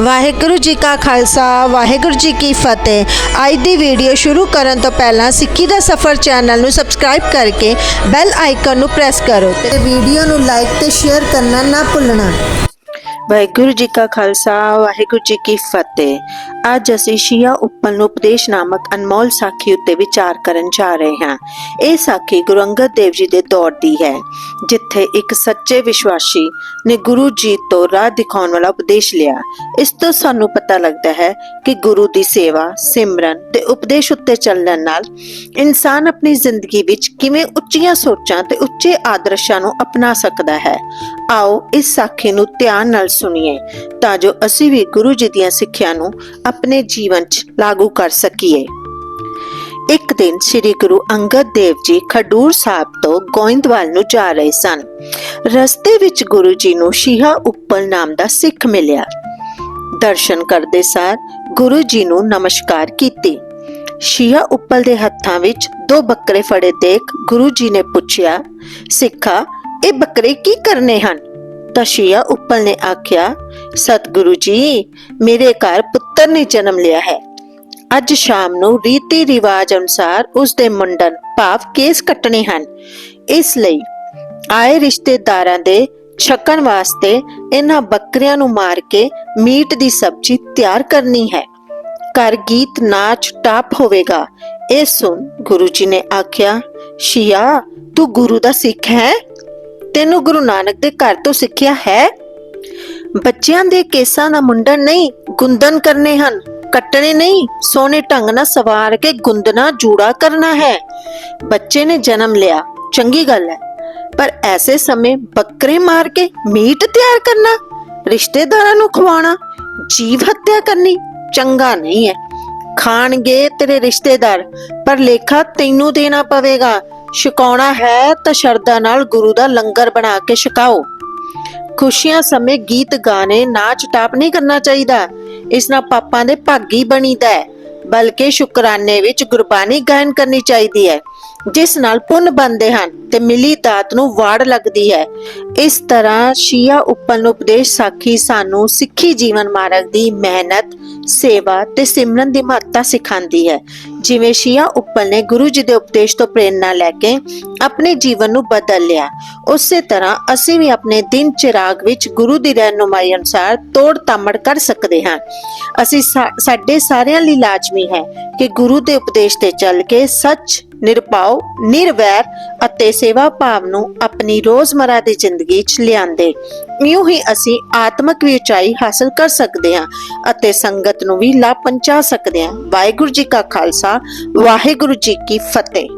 ਵਾਹਿਗੁਰੂ ਜੀ ਕਾ ਖਾਲਸਾ, ਵਾਹਿਗੁਰੂ ਜੀ ਕੀ ਫਤਿਹ। ਅੱਜ ਦੀ ਵੀਡੀਓ ਸ਼ੁਰੂ ਕਰਨ ਤੋਂ ਪਹਿਲਾਂ ਸਿੱਖੀ ਦਾ ਸਫਰ ਚੈਨਲ ਨੂੰ ਸਬਸਕ੍ਰਾਈਬ ਕਰਕੇ ਬੈਲ ਆਈਕਨ ਨੂੰ ਪ੍ਰੈਸ ਕਰੋ ਤੇ ਵੀਡੀਓ ਨੂੰ ਲਾਈਕ ਤੇ ਸ਼ੇਅਰ ਕਰਨਾ ਨਾ ਭੁੱਲਣਾ। ਵਾਹਿਗੁਰੂ ਜੀ ਕਾ ਖਾਲਸਾ, ਵਾਹਿਗੁਰੂ ਜੀ ਕੀ ਫਤਿਹ। ਅੱਜ ਅਸੀਂ ਸ਼ੀਆ ਉਪਲ ਉਪਦੇਸ਼ ਨਾਮਕ ਅਨਮੋਲ ਸਾਖੀ ਉੱਤੇ ਵਿਚਾਰ ਕਰਨ ਜਾ ਰਹੇ ਹਾਂ। ਇਹ ਸਾਖੀ ਗੁਰੂ ਅੰਗਦ ਦੇਵ ਜੀ ਦੇ ਦੌਰ ਦੀ ਹੈ, ਜਿੱਥੇ ਇੱਕ ਸੱਚੇ ਵਿਸ਼ਵਾਸੀ ਨੇ ਗੁਰੂ ਜੀ ਤੋਂ ਰਾਹ ਦਿਖਾਉਣ ਵਾਲਾ ਉਪਦੇਸ਼ ਲਿਆ। ਇਸ ਤੋਂ ਸਾਨੂੰ ਪਤਾ ਲੱਗਦਾ ਹੈ ਕਿ ਗੁਰੂ ਦੀ ਸੇਵਾ, ਸਿਮਰਨ ਤੇ ਉਪਦੇਸ਼ ਉੱਤੇ ਚੱਲਣ ਨਾਲ ਇਨਸਾਨ ਆਪਣੀ ਜ਼ਿੰਦਗੀ ਵਿੱਚ ਕਿਵੇਂ ਉੱਚੀਆਂ ਸੋਚਾਂ ਤੇ ਉੱਚੇ ਆਦਰਸ਼ਾਂ ਨੂੰ ਅਪਣਾ ਸਕਦਾ ਹੈ। ਆਓ ਇਸ ਸਾਖੀ ਨੂੰ ਧਿਆਨ ਨਾਲ ਸੁਣੀਏ, ਤਾਂ ਜੋ ਅਸੀਂ ਵੀ ਗੁਰੂ ਜੀ ਦੀਆਂ ਸਿੱਖਿਆ ਨੂੰ ਆਪਣੇ ਜੀਵਨ 'ਚ ਲਾਗੂ ਕਰ ਸਕੀਏ। ਇੱਕ ਦਿਨ ਸ੍ਰੀ ਗੁਰੂ ਅੰਗਦ ਦੇਵ ਜੀ ਖਡੂਰ ਸਾਹਿਬ ਤੋਂ ਗੋਇੰਦਵਾਲ ਨੂੰ ਜਾ ਰਹੇ ਸਨ। ਰਸਤੇ ਵਿੱਚ ਗੁਰੂ ਜੀ ਨੂੰ ਸ਼ੀਹਾ ਉੱਪਲ ਨਾਮ ਦਾ ਸਿੱਖ ਮਿਲਿਆ। ਦਰਸ਼ਨ ਕਰਦੇ ਸਾਰ ਗੁਰੂ ਜੀ ਨੂੰ ਨਮਸਕਾਰ ਕੀਤੀ। ਸ਼ੀਹਾ ਉੱਪਲ ਦੇ ਹੱਥਾਂ ਵਿੱਚ ਦੋ ਬੱਕਰੇ ਫੜੇ ਦੇਖ ਗੁਰੂ ਜੀ ਨੇ ਪੁੱਛਿਆ, ਸਿੱਖਾ ਇਹ ਬੱਕਰੇ ਕੀ ਕਰਨੇ ਹਨ? ਤਾਂ ਸ਼ੀਆ ਉੱਪਲ ਨੇ ਆਖਿਆ, ਸਤਿਗੁਰੂ ਜੀ, ਮੇਰੇ ਘਰ ਪੁੱਤਰ ਨੇ ਜਨਮ ਲਿਆ ਹੈ। ਅੱਜ ਸ਼ਾਮ ਨੂੰ ਰੀਤੀ ਰਿਵਾਜ ਅਨੁਸਾਰ ਉਸ ਦੇ ਮੁੰਡਨ ਭਾਵ ਕੇਸ ਕੱਟਣੇ ਹਨ। ਇਸ ਲਈ ਆਏ ਰਿਸ਼ਤੇਦਾਰਾਂ ਦੇ ਛਕਣ ਵਾਸਤੇ ਇਹਨਾਂ ਬੱਕਰੀਆਂ ਨੂੰ ਮਾਰ ਕੇ ਮੀਟ ਦੀ ਸਬਜ਼ੀ ਤਿਆਰ ਕਰਨੀ ਹੈ। ਘਰ ਗੀਤ, ਨਾਚ, ਟਾਪ ਹੋਵੇਗਾ। ਇਹ ਸੁਣ ਗੁਰੂ ਜੀ ਨੇ ਆਖਿਆ, ਸ਼ੀਆ, ਤੂੰ ਗੁਰੂ ਦਾ ਸਿੱਖ ਹੈ? ਤੈਨੂੰ ਗੁਰੂ ਨਾਨਕ ਦੇ ਘਰ ਤੋਂ ਸਿੱਖਿਆ ਹੈ? ਬੱਚਿਆਂ ਦੇ ਕੇਸਾਂ ਦਾ ਮੁੰਡਨ ਨਹੀਂ, ਗੁੰਦਨ ਕਰਨੇ ਹਨ। ਕੱਟਣੇ ਨਹੀਂ ਸੋਨੇ ਢੰਗ ਨਾਲ ਸਵਾਰ ਕੇ ਗੁੰਦਨਾ ਜੂੜਾ ਕਰਨਾ ਹੈ। ਬੱਚੇ ਨੇ ਜਨਮ ਲਿਆ, ਚੰਗੀ ਗੱਲ ਹੈ। ਪਰ ਐਸੇ ਸਮੇਂ ਬੱਕਰੇ ਮਾਰ ਕੇ ਮੀਟ ਤਿਆਰ ਕਰਨਾ, ਰਿਸ਼ਤੇਦਾਰਾਂ ਨੂੰ ਖਵਾਉਣਾ, ਜੀਵ ਹੱਤਿਆ ਕਰਨੀ ਚੰਗਾ ਨਹੀਂ ਹੈ। ਖਾਣਗੇ ਤੇਰੇ ਰਿਸ਼ਤੇਦਾਰ, ਪਰ ਲੇਖਾ ਤੈਨੂੰ ਦੇਣਾ ਪਵੇਗਾ। ਛਕਾਉਣਾ ਹੈ ਤਾਂ ਸ਼ਰਧਾ ਨਾਲ ਗੁਰੂ ਦਾ ਲੰਗਰ ਬਣਾ ਕੇ ਛਕਾਓ। ਖੁਸ਼ੀਆਂ ਸਮੇਂ ਗੀਤ ਗਾਣੇ, ਨਾਚ ਟਾਪ ਨਹੀਂ ਕਰਨਾ ਚਾਹੀਦਾ। ਇਸ ਨਾਲ ਪਾਪਾਂ ਦੇ ਭਾਗੀ ਬਣੀਦਾ ਹੈ। ਬਲਕਿ ਸ਼ੁਕਰਾਨੇ ਵਿੱਚ ਗੁਰਬਾਣੀ ਗਾਇਨ ਕਰਨੀ ਚਾਹੀਦੀ ਹੈ, ਜਿਸ ਨਾਲ ਪੁੰਨ ਬਣਦੇ ਹਨ ਤੇ ਮਿਲੀ ਦਾਤ ਨੂੰ ਵਾੜ ਲੱਗਦੀ ਹੈ। ਇਸ ਤਰ੍ਹਾਂ ਸ਼ੀਆ ਉੱਪਲ ਉਪਦੇਸ਼ ਸਾਖੀ ਸਾਨੂੰ ਸਿੱਖੀ ਜੀਵਨ ਮਾਰਗ ਦੀ ਮਿਹਨਤ ਸੇਵਾ ਤੇ ਸਿਮਰਨ ਦੀ ਮਹੱਤਤਾ ਸਿਖਾਉਂਦੀ ਹੈ। ਜਿਵੇਂ ਸ਼ੀਆ ਉੱਪਲ ਨੇ ਗੁਰੂ ਜੀ ਦੇ ਉਪਦੇਸ਼ ਤੋਂ ਪ੍ਰੇਰਣਾ ਲੈ ਕੇ ਆਪਣੇ ਜੀਵਨ ਨੂੰ ਬਦਲ ਲਿਆ। ਉਸੇ ਤਰ੍ਹਾਂ ਅਸੀਂ ਵੀ ਆਪਣੇ ਦਿਨ ਚਿਰਾਗ ਵਿੱਚ ਗੁਰੂ ਦੀ ਰਹਿਨੁਮਾਈ ਅਨੁਸਾਰ ਤੋੜ ਤਾਮੜ ਕਰ ਸਕਦੇ ਹਾਂ। ਅਸੀਂ ਸਾਡੇ ਸਾਰਿਆਂ ਲਈ ਲਾਜ਼ਮੀ ਹੈ ਕਿ ਗੁਰੂ ਦੇ ਉਪਦੇਸ਼ ਤੇ ਚੱਲ ਕੇ ਸੱਚ ਨਿਰਭਉ, ਨਿਰਵੈਰ ਅਤੇ ਸੇਵਾ ਭਾਵ ਨੂੰ ਆਪਣੀ ਰੋਜ਼ਮਰਾ ਦੀ ਜ਼ਿੰਦਗੀ 'ਚ ਲਿਆਂਦੇ। ਇਉਂ ਹੀ ਅਸੀਂ ਆਤਮਿਕ ਵੀ ਉਚਾਈ ਹਾਸਲ ਕਰ ਸਕਦੇ ਹਾਂ ਅਤੇ ਸੰਗਤ ਨੂੰ ਵੀ ਲਾਭ ਪਹੁੰਚਾ ਸਕਦੇ ਹਾਂ। ਵਾਹਿਗੁਰੂ ਜੀ ਕਾ ਖਾਲਸਾ, ਵਾਹਿਗੁਰੂ ਜੀ ਕੀ ਫਤਿਹ।